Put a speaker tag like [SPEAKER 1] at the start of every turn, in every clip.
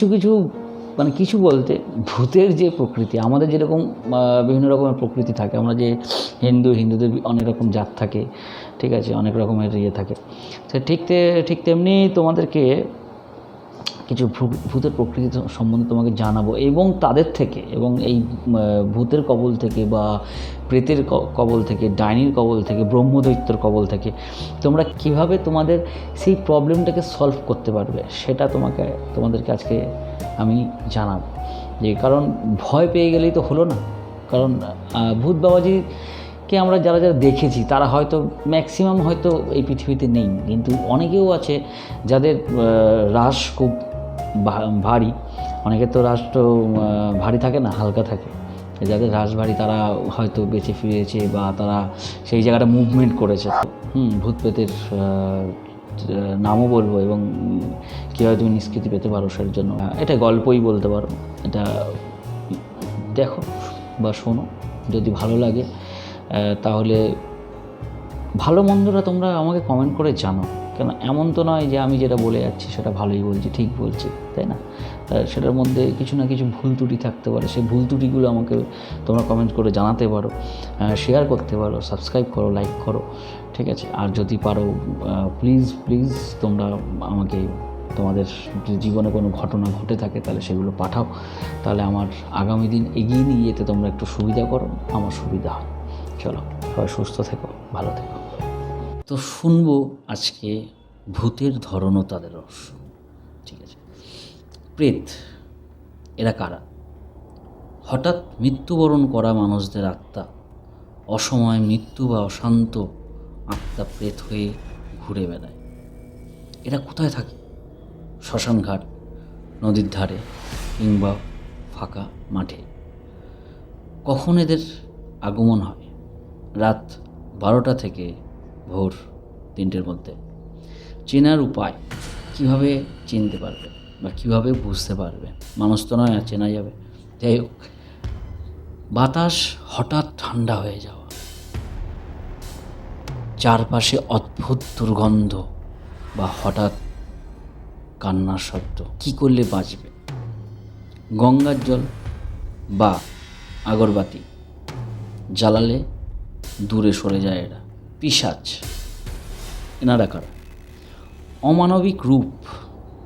[SPEAKER 1] কিছু কিছু মানে কিছু বলতে ভূতের যে প্রকৃতি, আমাদের যেরকম বিভিন্ন রকমের প্রকৃতি থাকে, আমরা যে হিন্দু, হিন্দুদের অনেক রকম জাত থাকে, ঠিক আছে, অনেক রকমের ইয়ে থাকে, সে ঠিক ঠিক তেমনি তোমাদেরকে কিছু ভূতের প্রকৃতি সম্বন্ধে তোমাকে জানাব এবং তাদের থেকে এবং এই ভূতের কবল থেকে বা প্রেতের কবল থেকে, ডাইনির কবল থেকে, ব্রহ্মদৈত্যর কবল থেকে, তোমরা কীভাবে তোমাদের সেই প্রবলেমটাকে সলভ করতে পারবে সেটা তোমাকে, তোমাদেরকে আজকে আমি জানাব। যে কারণ ভয় পেয়ে গেলেই তো হলো না। কারণ ভূত বাবাজিকে আমরা যারা যারা দেখেছি, তারা হয়তো ম্যাক্সিমাম হয়তো এই পৃথিবীতে নেই। কিন্তু অনেকেও আছে যাদের রাস খুব ভারী। অনেকের তো তো ভারী থাকে না হালকা থাকে। যাদের রাস ভারী তারা হয়তো বেঁচে ফিরেছে বা তারা সেই জায়গাটা মুভমেন্ট করেছে। হুম ভূত প্রেতের আহ, নামও বলব এবং কীভাবে তুমি নিষ্কৃতি পেতে পারো সের জন্য। এটা গল্পই বলতে পারো। এটা দেখো বা শোনো যদি ভালো লাগে। তাহলে ভালো মন্দটা তোমরা আমাকে কমেন্ট করে জানো কেন এমন তো নয় যে আমি যেটা বলে যাচ্ছি সেটা ভালোই বলছি, ঠিক বলছি, তাই না? সেটার মধ্যে কিছু না কিছু ভুল ত্রুটি থাকতে পারে, সেই ভুল ত্রুটিগুলো আমাকে তোমরা কমেন্ট করে জানাতে পারো শেয়ার করতে পারো সাবস্ক্রাইব করো লাইক করো, ঠিক আছে? আর যদি পারো প্লিজ প্লিজ তোমরা আমাকে তোমাদের জীবনে কোনো ঘটনা ঘটে থাকে তাহলে সেগুলো পাঠাও, তাহলে আমার আগামী দিন এগিয়ে নিয়ে যেতে তোমরা একটু সুবিধা করো, আমার সুবিধা হয়। চলো, সবাই সুস্থ থেকো, ভালো থেকো। তো শুনব আজকে ভূতের ধরন ও তাদের রহস্য। ঠিক আছে? প্রেত, এরা কারা? হঠাৎ মৃত্যুবরণ করা মানুষদের আত্মা, অসময় মৃত্যু বা অশান্ত আত্মা প্রেত হয়ে ঘুরে বেড়ায়। এরা কোথায় থাকে? শ্মশানঘাট, নদীর ধারে কিংবা ফাঁকা মাঠে? কখন এদের আগমন হয়? রাত বারোটা থেকে ভোর তিনটের মধ্যে। চেনার উপায়, কীভাবে চিনতে পারবে বা কীভাবে বুঝতে পারবে? মানুষ তো নয়, আর চেনা যাবে। যাই হোক, বাতাস হঠাৎ ঠান্ডা হয়ে যাওয়া। চারপাশে অদ্ভুত দুর্গন্ধ বা হঠাৎ কান্নার শব্দ। কি করলে বাঁচবে? গঙ্গার জল বা আগরবাতি জ্বালালে দূরে সরে যায় এরা। পিসাচ এনারা কারা? অমানবিক রূপ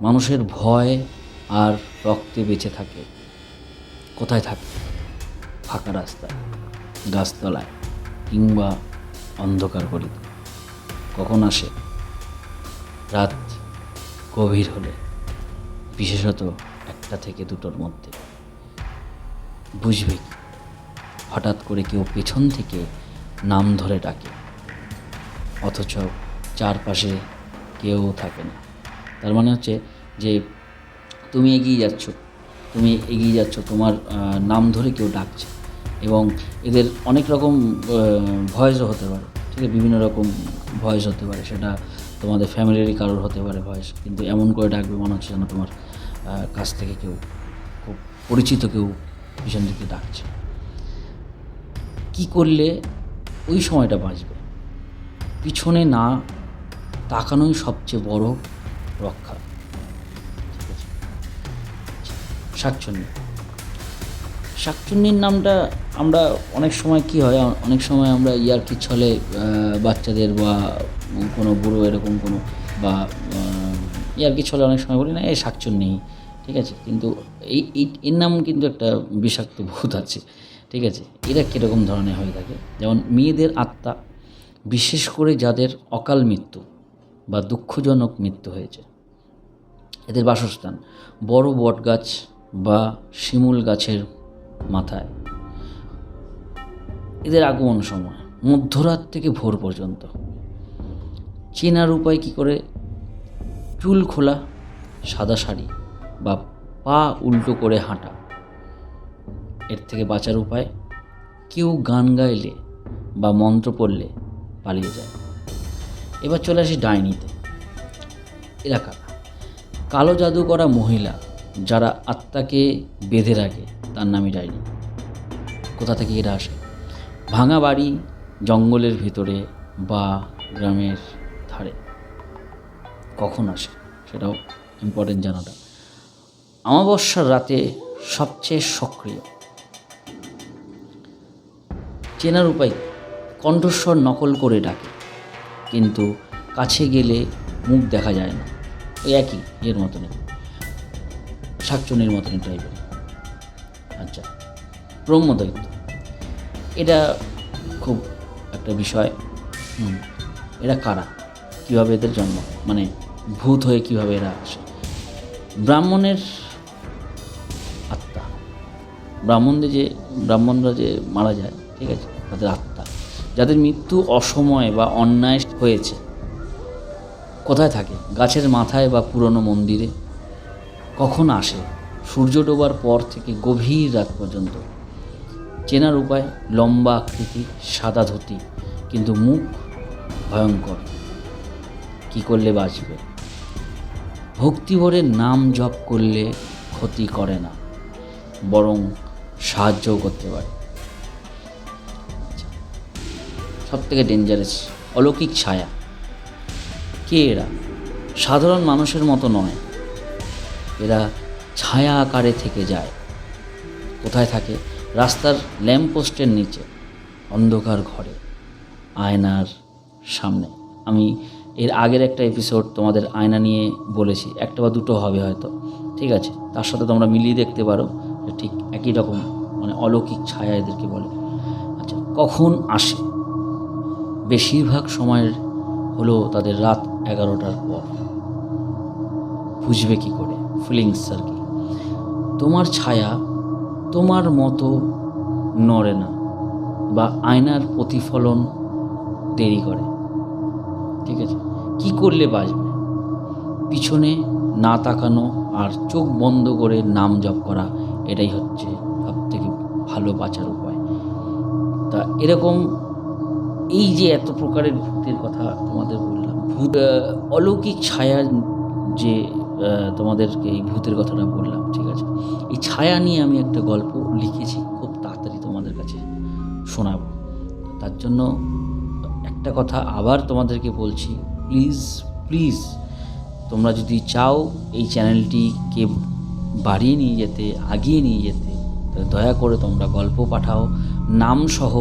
[SPEAKER 1] মানুষের ভয় আর রক্তে বেঁচে থাকে। কোথায় থাকে? ফাঁকা রাস্তায় গাছতলায় কিংবা অন্ধকার গলিতে। কখন আসে? রাত গভীর হলে, বিশেষত একটা থেকে দুটোর মধ্যে। বুঝবে হঠাৎ করে কেউ পেছন থেকে নাম ধরে ডাকে। অথচ চারপাশে কেউ থাকে না। তার মানে হচ্ছে যে তুমি এগিয়ে যাচ্ছ, তুমি এগিয়ে যাচ্ছ, তোমার নাম ধরে কেউ ডাকছে এবং এদের অনেক রকম ভয়েসও হতে পারে, ঠিক আছে? বিভিন্ন রকম ভয়েস হতে পারে, সেটা তোমাদের ফ্যামিলিরই কারোর হতে পারে ভয়েস, কিন্তু এমন করে ডাকবে মনে হচ্ছে যেন তোমার কাছ থেকে কেউ, খুব পরিচিত কেউ পিছন দিকে ডাকছে। কী করলে ওই সময়টা বাঁচবে? পিছনে না তাকানোই সবচেয়ে বড় রক্ষা। শাকচুন্নি। শাকচুন্নির নামটা আমরা অনেক সময় কি হয়, অনেক সময় আমরা ইয়ার্কি ছলে বাচ্চাদের বা কোনো বুড়ো এরকম কোনো বা ইয়ার্কি ছলে অনেক সময় বলি না এই শাকচুন্নি, ঠিক আছে? কিন্তু এই- এর নাম কিন্তু একটা বিষাক্ত ভূত আছে, ঠিক আছে? এরা কীরকম ধরনের হয়ে থাকে যেমন মেয়েদের আত্মা বিশেষ করে যাদের অকাল মৃত্যু বা দুঃখজনক মৃত্যু হয়েছে। এদের বাসস্থান বড় বটগাছ বা শিমুল গাছের মাথায়। এদের আগমন সময় মধ্যরাত থেকে ভোর পর্যন্ত। চেনার উপায় কী করে? চুল খোলা, সাদা শাড়ি বা পা উল্টো করে হাঁটা। এর থেকে বাঁচার উপায়, কেউ গান গাইলে বা মন্ত্র পড়লে পালিয়ে যায়। এবার চলে আসি ডাইনিতে। এলাকা। কালো জাদু করা মহিলা যারা আত্মাকে বেঁধে রাখে, তার নামই ডাইনি। কোথা থেকে এরা আসে? ভাঙা বাড়ি, জঙ্গলের ভিতরে বা গ্রামের ধারে। কখন আসে? সেটাও ইম্পর্টেন্ট জানাটা। অমাবস্যার রাতে সবচেয়ে সক্রিয়। চেনার উপায় কণ্ঠস্বর নকল করে ডাকে। কিন্তু কাছে গেলে মুখ দেখা যায় না। ওই একই এর মতনই। শাকচুনির মতনই টাইপের আচ্ছা ব্রহ্মদৈত্য এটা খুব একটা বিষয়। হুম, এরা কারা? কীভাবে এদের জন্ম? মানে ভূত হয়ে কীভাবে এরা আসে? ব্রাহ্মণের আত্মা। ব্রাহ্মণদের যে, ব্রাহ্মণরা যে মারা যায়, ঠিক আছে? তাদের আত্মা। যাদের মৃত্যু অসময়ে বা অন্যায় হয়েছে। কোথায় থাকে? গাছের মাথায় বা পুরনো মন্দিরে? কখন আসে? সূর্য ডোবার পর থেকে গভীর রাত পর্যন্ত। চেনার উপায়, লম্বা আকৃতি, সাদা ধুতি, কিন্তু মুখ ভয়ঙ্কর। কি করলে বাঁচবে? ভক্তিভরে নাম জপ করলে ক্ষতি করে না, বরং সাহায্যও করতে পারে। সব থেকে ডেঞ্জারাস অলৌকিক ছায়া। কে এরা? সাধারণ মানুষের মতো নয়। এরা ছায়া আকারে থেকে যায়। কোথায় থাকে? রাস্তার ল্যাম্পপোস্টের নিচে, অন্ধকার ঘরে, আয়নার সামনে। আমি এর আগের একটা এপিসোড তোমাদের আয়না নিয়ে বলেছি, একটা বা দুটো হবে হয়তো। ঠিক আছে? তার সাথে তোমরা মিলিয়ে দেখতে পারো ঠিক একই রকম মানে অলৌকিক ছায়া এদেরকে বলে। আচ্ছা কখন আসে? বেশিরভাগ সময়ের হলো তাদের রাত এগারোটার পর। বুঝবে কি করে? ফিলিংস আর কি? তোমার ছায়া তোমার মতো নড়ে না বা আয়নার প্রতিফলন দেরি করে। ঠিক আছে? কি করলে বাঁচবে? পিছনে না তাকানো আর চোখ বন্ধ করে নাম জপ করা, এটাই হচ্ছে সব থেকে ভালো বাঁচার উপায়। তা এরকম এই যে এত প্রকারের ভূতের কথা তোমাদের বললাম, ভূত অলৌকিক ছায়া যে তোমাদেরকে এই ভূতের কথাটা বললাম, ঠিক আছে? এই ছায়া নিয়ে আমি একটা গল্প লিখেছি, খুব তাড়াতাড়ি তোমাদের কাছে শোনাবো। তার জন্য একটা কথা আবার তোমাদেরকে বলছি প্লিজ প্লিজ তোমরা যদি চাও এই চ্যানেলটিকে বাড়িয়ে নিয়ে যেতে, আগিয়ে নিয়ে যেতে, তাহলে দয়া করে তোমরা গল্প পাঠাও, নামসহ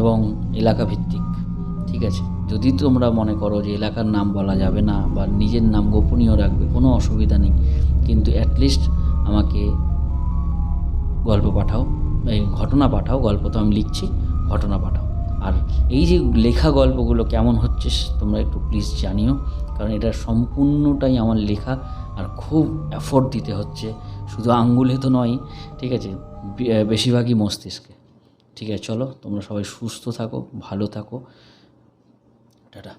[SPEAKER 1] এবং এলাকা ভিত্তিক ঠিক আছে। যদি তোমরা মনে করো যে এলাকার নাম বলা যাবে না বা নিজের নাম গোপনীয় রাখবে, কোনো অসুবিধা নেই। কিন্তু অ্যাটলিস্ট আমাকে গল্প পাঠাও, এই ঘটনা পাঠাও, গল্প তো আমি লিখছি, ঘটনা পাঠাও। আর এই যে লেখা গল্পগুলো কেমন হচ্ছে তোমরা একটু প্লিজ জানিও, কারণ এটা সম্পূর্ণটাই আমার লেখা আর খুব এফোর্ট দিতে হচ্ছে। শুধু আঙ্গুলে তো নয়, ঠিক আছে? বেশিরভাগই মস্তিষ্কে। ঠিক আছে, চলো, তোমরা সবাই সুস্থ থাকো, ভালো থাকো। 着着